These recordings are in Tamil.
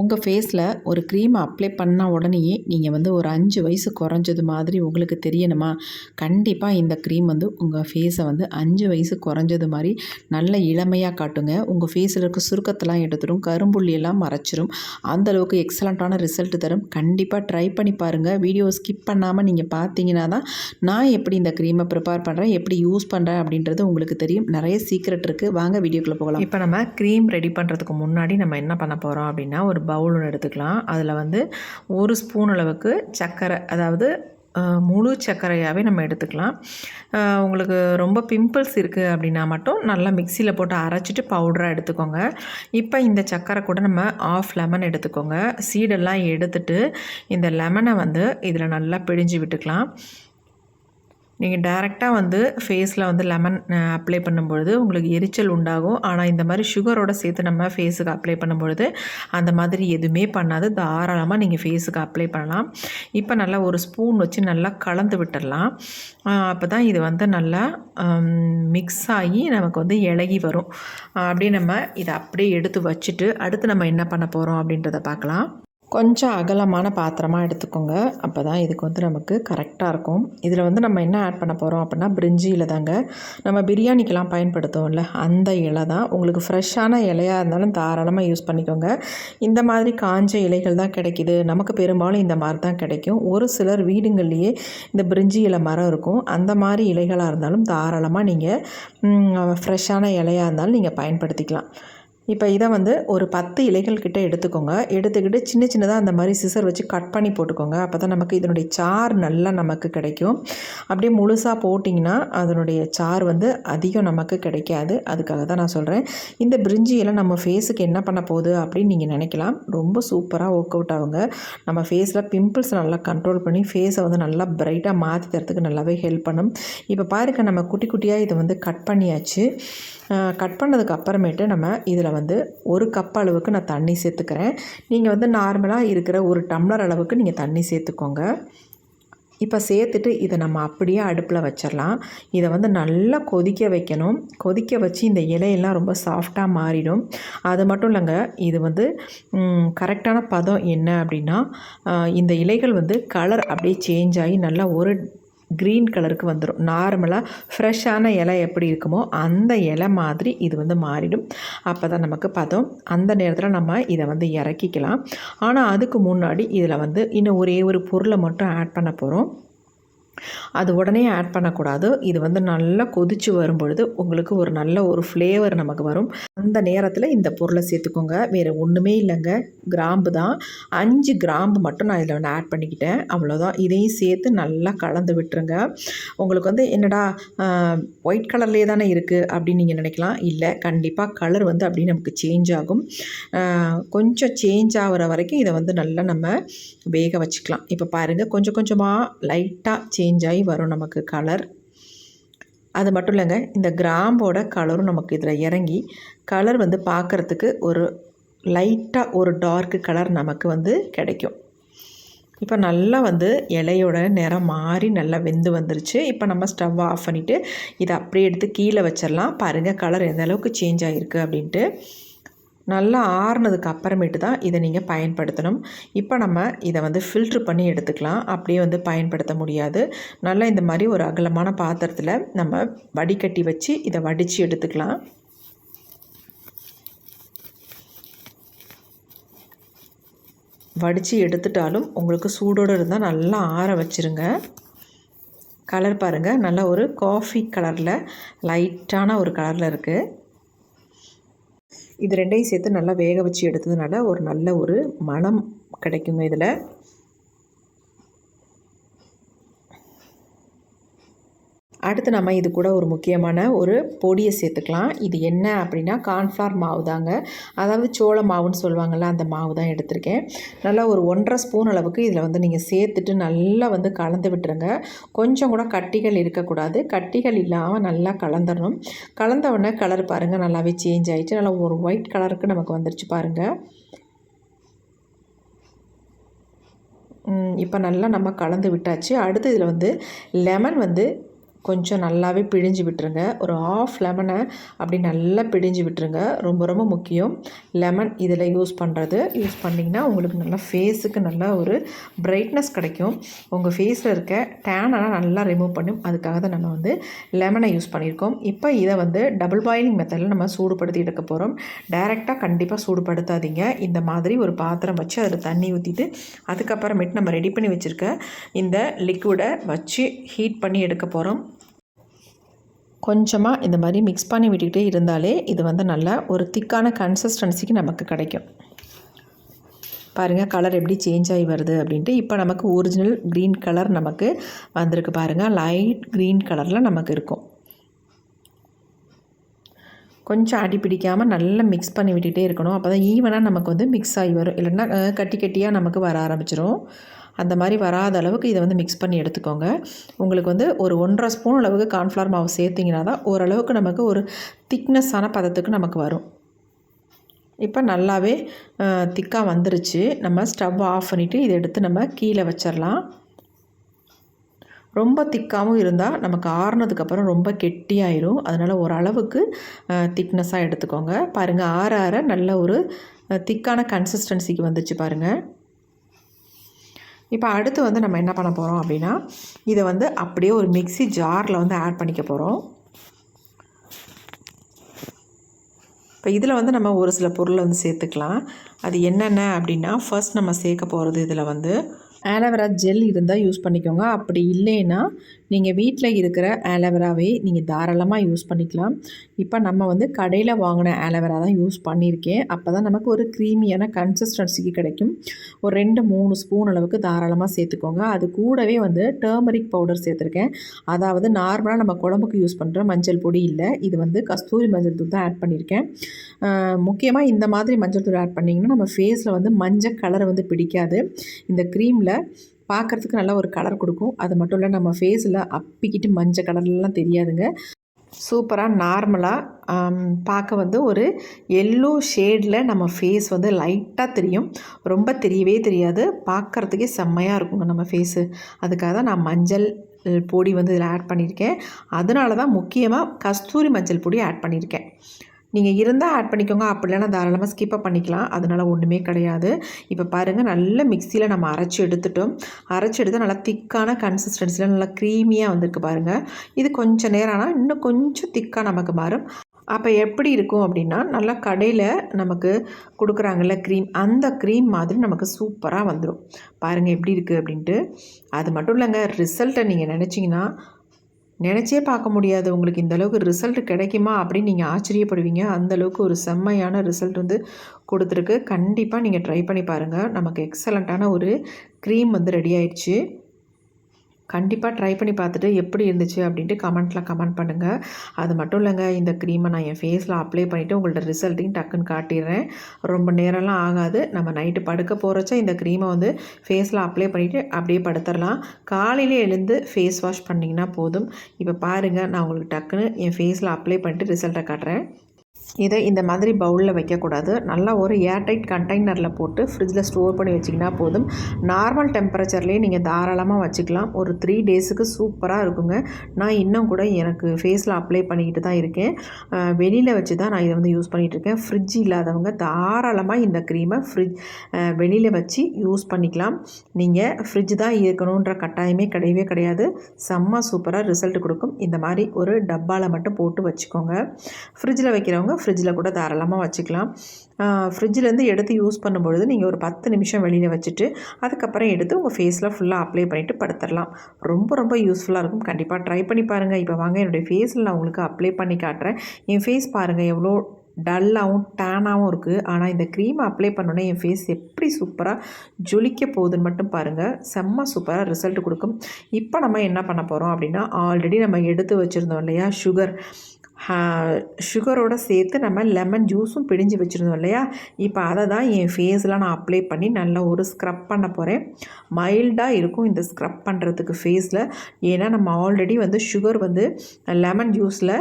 உங்கள் ஃபேஸில் ஒரு க்ரீமை அப்ளை பண்ண உடனேயே நீங்கள் வந்து ஒரு அஞ்சு வயசு குறைஞ்சது மாதிரி உங்களுக்கு தெரியணுமா? கண்டிப்பாக இந்த க்ரீம் வந்து உங்கள் ஃபேஸை வந்து அஞ்சு வயசு குறைஞ்சது மாதிரி நல்ல இளமையாக காட்டுங்க. உங்கள் ஃபேஸில் இருக்க சுருக்கத்தெல்லாம் எடுத்துடும் கரும்புள்ளியெல்லாம் மறைச்சிரும். அந்தளவுக்கு எக்ஸலண்ட்டான ரிசல்ட் தரும். கண்டிப்பாக ட்ரை பண்ணி பாருங்கள் வீடியோ ஸ்கிப் பண்ணாமல் நீங்கள் பார்த்தீங்கன்னா தான் நான் எப்படி இந்த க்ரீமை ப்ரிப்பேர் பண்ணுறேன் எப்படி யூஸ் பண்ணுறேன் அப்படின்றது உங்களுக்கு தெரியும். நிறைய சீக்ரெட் இருக்குது வாங்க வீடியோக்குள்ளே போகலாம். இப்போ நம்ம க்ரீம் ரெடி பண்ணுறதுக்கு முன்னாடி நம்ம என்ன பண்ண போகிறோம் அப்படின்னா ஒரு பவுல் ஒன்று எடுத்துக்கலாம். அதில் வந்து ஒரு ஸ்பூன் அளவுக்கு சர்க்கரை அதாவது முழு சர்க்கரையாகவே நம்ம எடுத்துக்கலாம். உங்களுக்கு ரொம்ப பிம்பிள்ஸ் இருக்குது அப்படின்னா மட்டும் நல்லா மிக்சியில் போட்டு அரைச்சிட்டு பவுடராக எடுத்துக்கோங்க. இப்போ இந்த சர்க்கரை கூட நம்ம ஆஃப் லெமன் எடுத்துக்கோங்க. சீடெல்லாம் எடுத்துட்டு இந்த லெமனை வந்து இதில் நல்லா பிழிஞ்சு விட்டுக்கலாம். நீங்கள் டைரெக்டாக வந்து ஃபேஸில் வந்து லெமன் அப்ளை பண்ணும்பொழுது உங்களுக்கு எரிச்சல் உண்டாகும். ஆனால் இந்த மாதிரி சுகரோட சேர்த்து நம்ம ஃபேஸுக்கு அப்ளை பண்ணும்பொழுது அந்த மாதிரி எதுவுமே பண்ணாது. தாராளமாக நீங்கள் ஃபேஸுக்கு அப்ளை பண்ணலாம். இப்போ நல்லா ஒரு ஸ்பூன் வச்சு நல்லா கலந்து விட்டுடலாம் அப்போ தான் இது வந்து நல்லா மிக்ஸ் ஆகி நமக்கு வந்து இலகி வரும். அப்படியே நம்ம இதை அப்படியே எடுத்து வச்சுட்டு அடுத்து நம்ம என்ன பண்ண போகிறோம் அப்படின்றத பார்க்கலாம். கொஞ்சம் அகலமான பாத்திரமாக எடுத்துக்கோங்க. அப்போ தான் இதுக்கு வந்து நமக்கு கரெக்டாக இருக்கும். இதில் வந்து நம்ம என்ன ஆட் பண்ண போகிறோம் அப்படின்னா பிரிஞ்சி இலை தாங்க. நம்ம பிரியாணிக்கெலாம் பயன்படுத்துவோம்ல அந்த இலை தான். உங்களுக்கு ஃப்ரெஷ்ஷான இலையாக இருந்தாலும் தாராளமாக யூஸ் பண்ணிக்கோங்க. இந்த மாதிரி காஞ்ச இலைகள் தான் கிடைக்கிது. நமக்கு பெரும்பாலும் இந்த மாதிரி தான் கிடைக்கும். ஒரு சிலர் வீடுங்கள்லேயே இந்த பிரிஞ்சி இலை மரம் இருக்கும். அந்த மாதிரி இலைகளாக இருந்தாலும் தாராளமாக நீங்கள் ஃப்ரெஷ்ஷான இலையாக இருந்தாலும் நீங்கள் பயன்படுத்திக்கலாம். இப்போ இதை வந்து ஒரு பத்து இலைகள் கிட்டே எடுத்துக்கோங்க. எடுத்துக்கிட்டு சின்ன சின்னதாக அந்த மாதிரி சிசர் வச்சு கட் பண்ணி போட்டுக்கோங்க. அப்போ தான் நமக்கு இதனுடைய சார் நல்லா நமக்கு கிடைக்கும். அப்படியே முழுசாக போட்டிங்கன்னா அதனுடைய சார் வந்து அதிகம் நமக்கு கிடைக்காது. அதுக்காக தான் நான் சொல்கிறேன் இந்த பிரிஞ்சி இலை நம்ம ஃபேஸுக்கு என்ன பண்ண போகுது அப்படின்னு நீங்கள் நினைக்கலாம். ரொம்ப சூப்பராக ஒர்க் அவுட் ஆகுங்க. நம்ம ஃபேஸில் பிம்பிள்ஸ் நல்லா கண்ட்ரோல் பண்ணி ஃபேஸை வந்து நல்லா பிரைட்டாக மாற்றி தரத்துக்கு நல்லாவே ஹெல்ப் பண்ணும். இப்போ பாருங்கள் நம்ம குட்டி குட்டியாக இதை வந்து கட் பண்ணியாச்சு. கட் பண்ணதுக்கு அப்புறமேட்டு நம்ம இதில் வந்து ஒரு கப் அளவுக்கு நான் தண்ணி சேர்த்துக்கிறேன். நீங்கள் வந்து நார்மலாக இருக்கிற ஒரு டம்ளர் அளவுக்கு நீங்கள் தண்ணி சேர்த்துக்கோங்க. இப்போ சேர்த்துட்டு இதை நம்ம அப்படியே அடுப்பில் வச்சிடலாம் இதை வந்து நல்லா கொதிக்க வைக்கணும். கொதிக்க வச்சு இந்த இலையெல்லாம் ரொம்ப சாஃப்டாக மாறிடும். அது மட்டும் இல்லைங்க இது வந்து கரெக்டான பதம் என்ன அப்படின்னா இந்த இலைகள் வந்து கலர் அப்படியே சேஞ்ச் ஆகி நல்லா ஒரு க்ரீன் கலருக்கு வந்துடும் நார்மலாக ஃப்ரெஷ்ஷான இலை எப்படி இருக்குமோ அந்த இலை மாதிரி இது வந்து மாறிடும். அப்போ தான் நமக்கு பதம். அந்த நேரத்தில் நம்ம இதை வந்து இறக்கிக்கலாம். ஆனால் அதுக்கு முன்னாடி இதில் வந்து இன்னும் ஒரே ஒரு பொருளை மட்டும் ஆட் பண்ண போகிறோம் அது உடனே ஆட் பண்ணக்கூடாது. இது வந்து நல்லா கொதித்து வரும்பொழுது உங்களுக்கு ஒரு நல்ல ஒரு ஃப்ளேவர் நமக்கு வரும். அந்த நேரத்தில் இந்த பொருளை சேர்த்துக்கோங்க. வேறு ஒன்றுமே இல்லைங்க. கிராம்பு தான். அஞ்சு கிராம்பு மட்டும் நான் இதில் ஒன்று ஆட் பண்ணிக்கிட்டேன். அவ்வளோதான் இதையும் சேர்த்து நல்லா கலந்து விட்டுருங்க. உங்களுக்கு வந்து என்னடா ஒயிட் கலர்லேயே தானே இருக்குது அப்படின்னு நீங்கள் நினைக்கலாம். இல்லை கண்டிப்பாக கலர் வந்து அப்படி நமக்கு சேஞ்ச் ஆகும். கொஞ்சம் சேஞ்ச் ஆகிற வரைக்கும் இதை வந்து நல்லா நம்ம வேக வச்சுக்கலாம். இப்போ பாருங்கள் கொஞ்சம் கொஞ்சமாக லைட்டாக சேஞ்ச் ஆகி வரும் நமக்கு கலர் அது மட்டும் இல்லைங்க இந்த கிராம்போட கலரும் நமக்கு இதில் இறங்கி கலர் வந்து பார்க்குறதுக்கு ஒரு லைட்டாக ஒரு டார்க் கலர் நமக்கு வந்து கிடைக்கும். இப்போ நல்லா வந்து இலையோட நிறம் மாறி நல்லா வெந்து வந்துருச்சு. இப்போ நம்ம ஸ்டவ் ஆஃப் பண்ணிவிட்டு இதை அப்படியே எடுத்து கீழே வச்சிடலாம். பாருங்கள் கலர் எந்த அளவுக்கு சேஞ்ச் ஆகிருக்கு அப்படின்ட்டு. நல்லா ஆறுனதுக்கு அப்புறமேட்டு தான் இதை நீங்கள் பயன்படுத்தணும். இப்போ நம்ம இதை வந்து ஃபில்ட்ரு பண்ணி எடுத்துக்கலாம். அப்படியே வந்து பயன்படுத்த முடியாது. நல்லா இந்த மாதிரி ஒரு அகலமான பாத்திரத்தில் நம்ம வடிகட்டி வச்சு இதை வடித்து எடுத்துக்கலாம். வடித்து எடுத்துட்டாலும் உங்களுக்கு சூடோடு இருந்தால் நல்லா ஆற வச்சுருங்க. கலர் பாருங்கள் நல்லா ஒரு காஃபி கலரில் லைட்டான ஒரு கலரில் இருக்குது இது ரெண்டையும் சேர்த்து நல்லா வேக வச்சு எடுத்ததுனால ஒரு நல்ல ஒரு மனம் கிடைக்குங்க இதில். அடுத்து நம்ம இது கூட ஒரு முக்கியமான ஒரு பொடியை சேர்த்துக்கலாம். இது என்ன அப்படின்னா கார்ன்ஃப்ளவர் மாவு தாங்க. அதாவது சோள மாவுன்னு சொல்லுவாங்கள்ல அந்த மாவு தான் எடுத்திருக்கேன். நல்லா ஒரு ஒன்றரை ஸ்பூன் அளவுக்கு இதில் வந்து நீங்கள் சேர்த்துட்டு நல்லா வந்து கலந்து விட்டுருங்க. கொஞ்சம் கூட கட்டிகள் இருக்கக்கூடாது. கட்டிகள் இல்லாமல் நல்லா கலந்துடணும் கலந்தவுடனே கலர் பாருங்கள் நல்லாவே சேஞ்ச் ஆகிட்டு நல்லா ஒரு ஒயிட் கலருக்கு நமக்கு வந்துருச்சு பாருங்கள் இப்போ நல்லா நம்ம கலந்து விட்டாச்சு. அடுத்து இதில் வந்து லெமன் வந்து கொஞ்சம் நல்லாவே பிழிஞ்சு விட்டுருங்க. ஒரு ஆஃப் லெமனை அப்படி நல்லா பிழிஞ்சு விட்டுருங்க. ரொம்ப ரொம்ப முக்கியம். லெமன் இதில் யூஸ் பண்ணுறது யூஸ் பண்ணிங்கன்னா உங்களுக்கு நல்லா ஃபேஸுக்கு நல்லா ஒரு பிரைட்னஸ் கிடைக்கும். உங்கள் ஃபேஸில் இருக்க டேனெல்லாம் நல்லா ரிமூவ் பண்ணும். அதுக்காக தான் நம்ம வந்து லெமனை யூஸ் பண்ணியிருக்கோம். இப்போ இதை வந்து டபுள் பாயிலிங் மெத்தடில் நம்ம சூடுபடுத்தி எடுக்க போகிறோம் டைரெக்டாக கண்டிப்பாக சூடுபடுத்தாதீங்க. இந்த மாதிரி ஒரு பாத்திரம் வச்சு அதில் தண்ணி ஊற்றிட்டு அதுக்கப்புறமேட்டு நம்ம ரெடி பண்ணி வச்சுருக்க இந்த லிக்விடை வச்சு ஹீட் பண்ணி எடுக்க போகிறோம் கொஞ்சமாக இந்த மாதிரி மிக்ஸ் பண்ணி விட்டுக்கிட்டே இருந்தாலே இது வந்து நல்லா ஒரு திக்கான கன்சிஸ்டன்சிக்கு நமக்கு கிடைக்கும். பாருங்கள் கலர் எப்படி சேஞ்ச் ஆகி வருது அப்படின்ட்டு இப்போ நமக்கு ஒரிஜினல் க்ரீன் கலர் நமக்கு வந்திருக்கு பாருங்கள் லைட் க்ரீன் கலரில் நமக்கு இருக்கும். கொஞ்சம் அடி பிடிக்காமல் நல்லா மிக்ஸ் பண்ணி விட்டுகிட்டே இருக்கணும். அப்போ தான் ஈவனாக நமக்கு வந்து மிக்ஸ் ஆகி வரும். இல்லைன்னா கட்டி கட்டியாக நமக்கு வர ஆரம்பிச்சிடும் அந்த மாதிரி வராத அளவுக்கு இதை வந்து மிக்ஸ் பண்ணி எடுத்துக்கோங்க. உங்களுக்கு வந்து ஒரு ஒன்றரை ஸ்பூன் அளவுக்கு கார்ன்ஃப்ளவர் மாவு சேர்த்திங்கன்னா தான் ஓரளவுக்கு நமக்கு ஒரு திக்னஸ்ஸான பதத்துக்கு நமக்கு வரும். இப்போ நல்லாவே திக்காக வந்துருச்சு. நம்ம ஸ்டவ் ஆஃப் பண்ணிவிட்டு இதை எடுத்து நம்ம கீழே வச்சிடலாம் ரொம்ப திக்காகவும் இருந்தால் நமக்கு ஆறுனதுக்கப்புறம் ரொம்ப கெட்டியாயிரும். அதனால் ஓரளவுக்கு திக்னஸாக எடுத்துக்கோங்க. பாருங்கள் ஆற ஆற நல்ல ஒரு திக்கான கன்சிஸ்டன்சிக்கு வந்துச்சு பாருங்கள் இப்போ அடுத்து வந்து நம்ம என்ன பண்ண போகிறோம் அப்படின்னா இதை வந்து அப்படியே ஒரு மிக்சி ஜாரில் வந்து ஆட் பண்ணிக்க போகிறோம் இப்போ இதில் வந்து நம்ம ஒரு சில பொருளை வந்து சேர்த்துக்கலாம். அது என்னென்ன அப்படின்னா ஃபர்ஸ்ட் நம்ம சேர்க்க போகிறது இதில் வந்து ஆலோவேரா ஜெல் இருந்தால் யூஸ் பண்ணிக்கோங்க. அப்படி இல்லைன்னா நீங்கள் வீட்டில் இருக்கிற ஆலோவேராவே நீங்கள் தாராளமாக யூஸ் பண்ணிக்கலாம். இப்போ நம்ம வந்து கடையில் வாங்கின ஆலோவேரா தான் யூஸ் பண்ணியிருக்கேன். அப்போ தான் நமக்கு ஒரு க்ரீமியான கன்சிஸ்டன்சிக்கு கிடைக்கும். ஒரு ரெண்டு மூணு ஸ்பூன் அளவுக்கு தாராளமாக சேர்த்துக்கோங்க. அது கூடவே வந்து டர்மரிக் பவுடர் சேர்த்துருக்கேன். அதாவது நார்மலாக நம்ம குழம்புக்கு யூஸ் பண்ணுற மஞ்சள் பொடி இல்லை. இது வந்து கஸ்தூரி மஞ்சள் தூள் தான் ஆட் பண்ணியிருக்கேன். முக்கியமாக இந்த மாதிரி மஞ்சள் தூள் ஆட் பண்ணிங்கன்னா நம்ம ஃபேஸில் வந்து மஞ்சள் கலர் வந்து பிடிக்காது. இந்த க்ரீமில் பார்க்குறதுக்கு நல்லா ஒரு கலர் கொடுக்கும். அது மட்டும் இல்லை நம்ம ஃபேஸில் அப்பிக்கிட்டு மஞ்சள் கலர்லாம் தெரியாதுங்க. சூப்பராக நார்மலாக பார்க்க வந்து ஒரு எல்லோ ஷேடில் நம்ம ஃபேஸ் வந்து லைட்டாக தெரியும். ரொம்ப தெரியவே தெரியாது. பார்க்குறதுக்கே செம்மையாக இருக்குங்க நம்ம ஃபேஸு அதுக்காக தான் நான் மஞ்சள் பொடி வந்து இதில் ஆட் பண்ணியிருக்கேன். அதனால தான் முக்கியமாக கஸ்தூரி மஞ்சள் பொடி ஆட் பண்ணியிருக்கேன். நீங்கள் இருந்தால் ஆட் பண்ணிக்கோங்க. அப்படி இல்லைனா தாராளமாக ஸ்கிப்பப் பண்ணிக்கலாம். அதனால் ஒன்றுமே கிடையாது. இப்போ பாருங்கள் நல்ல மிக்சியில் நம்ம அரைச்சி எடுத்துட்டோம். அரைச்சி எடுத்தால் நல்லா திக்கான கன்சிஸ்டன்சியில் நல்லா க்ரீமியாக வந்திருக்கு பாருங்கள் இது கொஞ்சம் நேரம் ஆனால் இன்னும் கொஞ்சம் திக்காக நமக்கு மாறும். அப்போ எப்படி இருக்கும் அப்படின்னா நல்லா கடையில் நமக்கு கொடுக்குறாங்கல்ல க்ரீம் அந்த க்ரீம் மாதிரி நமக்கு சூப்பராக வந்துடும் பாருங்கள் எப்படி இருக்குது அப்படின்ட்டு. அது மட்டும் இல்லைங்க ரிசல்ட்டை நீங்கள் நினச்சிங்கன்னா நினச்சே பார்க்க முடியாது. உங்களுக்கு இந்த அளவுக்கு ரிசல்ட் கிடைக்குமா அப்படின்னு நீங்கள் ஆச்சரியப்படுவீங்க. அந்தளவுக்கு ஒரு செம்மையான ரிசல்ட் வந்து கொடுத்துருக்கு. கண்டிப்பாக நீங்கள் ட்ரை பண்ணி பாருங்கள் நமக்கு எக்ஸலண்ட்டான ஒரு க்ரீம் வந்து ரெடி ஆயிடுச்சு. கண்டிப்பாக ட்ரை பண்ணி பார்த்துட்டு எப்படி இருந்துச்சு அப்படின்ட்டு கமெண்ட்டில் கமெண்ட் பண்ணுங்கள் அது மட்டும் இல்லைங்க இந்த க்ரீமை நான் என் ஃபேஸில் அப்ளை பண்ணிவிட்டு உங்கள்ட்ட ரிசல்ட்டையும் டக்குன்னு காட்டிடுறேன். ரொம்ப நேரம்லாம் ஆகாது. நம்ம நைட்டு படுக்க போகிறச்ச இந்த க்ரீமை வந்து ஃபேஸில் அப்ளை பண்ணிவிட்டு அப்படியே படுத்துடலாம். காலையில் எழுந்து ஃபேஸ் வாஷ் பண்ணிங்கன்னா போதும். இப்போ பாருங்கள் நான் உங்களுக்கு டக்குன்னு என் ஃபேஸில் அப்ளை பண்ணிட்டு ரிசல்ட்டை காட்டுறேன். இதை இந்த மாதிரி பவுலில் வைக்கக்கூடாது. நல்லா ஒரு ஏர்டைட் கண்டெய்னரில் போட்டு ஃப்ரிட்ஜில் ஸ்டோர் பண்ணி வச்சிங்கன்னா போதும். நார்மல் டெம்பரேச்சர்லேயே நீங்கள் தாராளமாக வச்சுக்கலாம். ஒரு த்ரீ டேஸுக்கு சூப்பராக இருக்குங்க. நான் இன்னும் கூட எனக்கு ஃபேஸில் அப்ளை பண்ணிக்கிட்டு தான் இருக்கேன். வெளியில் வச்சு தான் நான் இதை வந்து யூஸ் பண்ணிகிட்ருக்கேன் ஃப்ரிட்ஜ் இல்லாதவங்க தாராளமாக இந்த க்ரீமை ஃப்ரிட்ஜ் வெளியில் வச்சு யூஸ் பண்ணிக்கலாம். நீங்கள் ஃப்ரிட்ஜ் தான் இருக்கணுன்ற கட்டாயமே கிடையவே கிடையாது. செம்ம சூப்பராக ரிசல்ட் கொடுக்கும். இந்த மாதிரி ஒரு டப்பாவில் மட்டும் போட்டு வச்சுக்கோங்க. ஃப்ரிட்ஜில் வைக்கிறவங்க ஃப்ரிட்ஜில் கூட தாராளமாக வச்சுக்கலாம். ஃப்ரிட்ஜிலேருந்து எடுத்து யூஸ் பண்ணும்பொழுது நீங்கள் ஒரு பத்து நிமிஷம் வெளியில் வச்சுட்டு அதுக்கப்புறம் எடுத்து உங்கள் ஃபேஸில் ஃபுல்லாக அப்ளை பண்ணிவிட்டு படுத்துடலாம் ரொம்ப ரொம்ப யூஸ்ஃபுல்லாக இருக்கும். கண்டிப்பாக ட்ரை பண்ணி பாருங்கள் இப்போ வாங்க என்னுடைய ஃபேஸில் நான் உங்களுக்கு அப்ளை பண்ணி காட்டுறேன். என் ஃபேஸ் பாருங்கள் எவ்வளோ டல்லாகவும் டேனாகவும் இருக்குது ஆனால் இந்த க்ரீம் அப்ளை பண்ணோன்னே என் ஃபேஸ் எப்படி சூப்பராக ஜொலிக்க போகுதுன்னு மட்டும் பாருங்கள் செம்ம சூப்பராக ரிசல்ட் கொடுக்கும். இப்போ நம்ம என்ன பண்ண போகிறோம் அப்படின்னா ஆல்ரெடி நம்ம எடுத்து வச்சுருந்தோம் இல்லையா சுகர் சுகரோடு சேர்த்து நம்ம லெமன் ஜூஸும் பிழிஞ்சு வச்சுருந்தோம் இல்லையா? இப்போ அதை தான் என் ஃபேஸில் நான் அப்ளை பண்ணி நல்லா ஒரு ஸ்க்ரப் பண்ண போகிறேன் மைல்டாக இருக்கும் இந்த ஸ்க்ரப் பண்ணுறதுக்கு ஃபேஸில் ஏன்னா நம்ம ஆல்ரெடி வந்து சுகர் வந்து லெமன் ஜூஸில்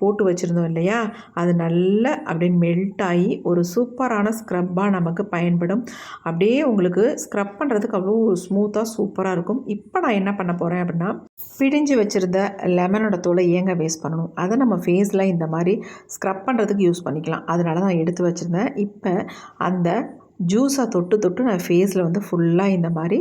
போட்டு வச்சுருந்தோம் இல்லையா? அது நல்லா அப்படியே மெல்ட் ஆகி ஒரு சூப்பரான ஸ்க்ரப்பாக நமக்கு பயன்படும். அப்படியே உங்களுக்கு ஸ்க்ரப் பண்ணுறதுக்கு அவ்வளோ ஒரு ஸ்மூத்தாக சூப்பராக இருக்கும். இப்போ நான் என்ன பண்ண போகிறேன் அப்படின்னா பிடிஞ்சு வச்சுருந்த லெமனோட தோலை ஏங்க வேஸ்ட் பண்ணணும். அதை நம்ம ஃபேஸில் இந்த மாதிரி ஸ்க்ரப் பண்ணுறதுக்கு யூஸ் பண்ணிக்கலாம். அதனால தான் எடுத்து வச்சுருந்தேன். இப்போ அந்த ஜூஸை தொட்டு தொட்டு நான் ஃபேஸில் வந்து ஃபுல்லாக இந்த மாதிரி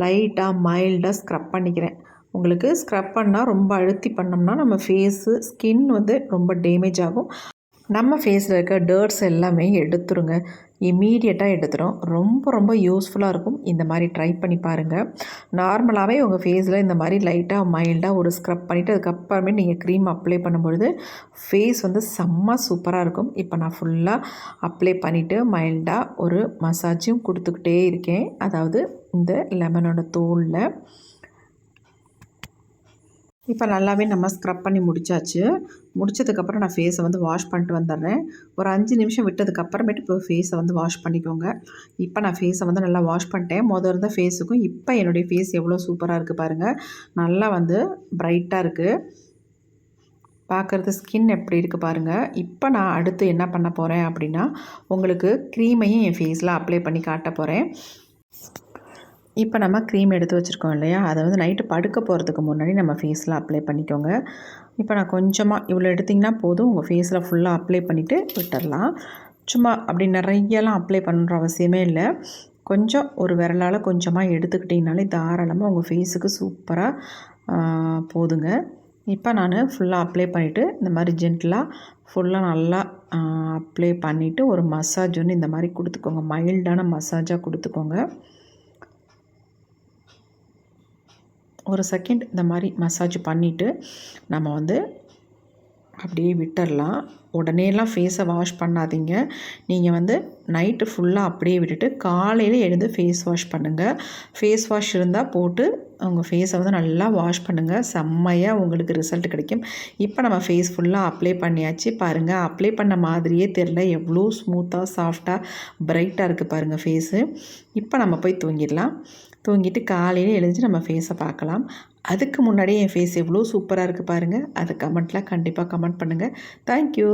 லைட்டாக மைல்டாக ஸ்க்ரப் பண்ணிக்கிறேன். உங்களுக்கு ஸ்க்ரப் பண்ணால் ரொம்ப அழுத்தி பண்ணோம்னா நம்ம ஃபேஸு ஸ்கின் வந்து ரொம்ப டேமேஜ் ஆகும். நம்ம ஃபேஸில் இருக்க டேர்ட்ஸ் எல்லாமே எடுத்துருங்க. இம்மீடியட்டாக எடுத்துரும். ரொம்ப ரொம்ப யூஸ்ஃபுல்லாக இருக்கும். இந்த மாதிரி ட்ரை பண்ணி பாருங்கள் நார்மலாகவே உங்கள் ஃபேஸில் இந்த மாதிரி லைட்டாக மைல்டாக ஒரு ஸ்க்ரப் பண்ணிவிட்டு அதுக்கப்புறமே நீங்கள் க்ரீம் அப்ளை பண்ணும்பொழுது ஃபேஸ் வந்து செம்ம சூப்பராக இருக்கும். இப்போ நான் ஃபுல்லாக அப்ளை பண்ணிவிட்டு மைல்டாக ஒரு மசாஜும் கொடுத்துக்கிட்டே இருக்கேன். அதாவது இந்த லெமனோட தோலில். இப்போ நல்லாவே நம்ம ஸ்க்ரப் பண்ணி முடிச்சாச்சு. முடிச்சதுக்கப்புறம் நான் ஃபேஸை வந்து வாஷ் பண்ணிட்டு வந்துடுறேன். ஒரு அஞ்சு நிமிஷம் விட்டதுக்கப்புறமேட்டு இப்போ ஃபேஸை வந்து வாஷ் பண்ணிக்கோங்க. இப்போ நான் ஃபேஸை வந்து நல்லா வாஷ் பண்ணிட்டேன். முதல் இருந்த ஃபேஸுக்கும் இப்போ என்னுடைய ஃபேஸ் எவ்வளோ சூப்பராக இருக்குது பாருங்கள் நல்லா வந்து ப்ரைட்டாக இருக்குது பார்க்குறது ஸ்கின் எப்படி இருக்குது பாருங்கள் இப்போ நான் அடுத்து என்ன பண்ண போகிறேன் அப்படின்னா உங்களுக்கு க்ரீமையும் என் ஃபேஸில் அப்ளை பண்ணி காட்ட போகிறேன் இப்போ நம்ம க்ரீம் எடுத்து வச்சுருக்கோம் இல்லையா? அதை வந்து நைட்டு படுக்க போகிறதுக்கு முன்னாடி நம்ம ஃபேஸில் அப்ளை பண்ணிக்கோங்க. இப்போ நான் கொஞ்சமாக இவ்வளோ எடுத்திங்கன்னா போதும். உங்கள் ஃபேஸில் ஃபுல்லாக அப்ளை பண்ணிவிட்டு விட்டுடலாம் சும்மா அப்படி நிறையெல்லாம் அப்ளை பண்ணுற அவசியமே இல்லை. கொஞ்சம் ஒரு விரலால் கொஞ்சமாக எடுத்துக்கிட்டிங்கனாலே தாராளமாக உங்கள் ஃபேஸுக்கு சூப்பராக போதுங்க. இப்போ நான் ஃபுல்லாக அப்ளை பண்ணிவிட்டு இந்த மாதிரி ஜென்டலாக ஃபுல்லாக நல்லா அப்ளை பண்ணிவிட்டு ஒரு மசாஜ் ஒன்று இந்த மாதிரி கொடுத்துக்கோங்க. மைல்டான மசாஜாக கொடுத்துக்கோங்க. ஒரு செகண்ட் இந்த மாதிரி மசாஜ் பண்ணிவிட்டு நம்ம வந்து அப்படியே விட்டுடலாம் உடனேலாம் ஃபேஸை வாஷ் பண்ணாதீங்க. நீங்கள் வந்து நைட்டு ஃபுல்லாக அப்படியே விட்டுட்டு காலையில் எழுந்து ஃபேஸ் வாஷ் பண்ணுங்கள் ஃபேஸ் வாஷ் இருந்தால் போட்டு உங்கள் ஃபேஸை வந்து நல்லா வாஷ் பண்ணுங்கள் செம்மையாக உங்களுக்கு ரிசல்ட் கிடைக்கும். இப்போ நம்ம ஃபேஸ் ஃபுல்லாக அப்ளை பண்ணியாச்சு. பாருங்கள் அப்ளை பண்ண மாதிரியே தெரில எவ்வளோ ஸ்மூத்தாக சாஃப்டாக ப்ரைட்டாக இருக்குது பாருங்கள் ஃபேஸு இப்போ நம்ம போய் தூங்கிடலாம். தூங்கிட்டு காலையில் எழுந்து நம்ம ஃபேஸை பார்க்கலாம். அதுக்கு முன்னாடியே என் ஃபேஸ் எவ்வளோ சூப்பராக இருக்குது பாருங்கள் அது கமெண்ட்லாம் கண்டிப்பாக கமெண்ட் பண்ணுங்கள் தேங்க்யூ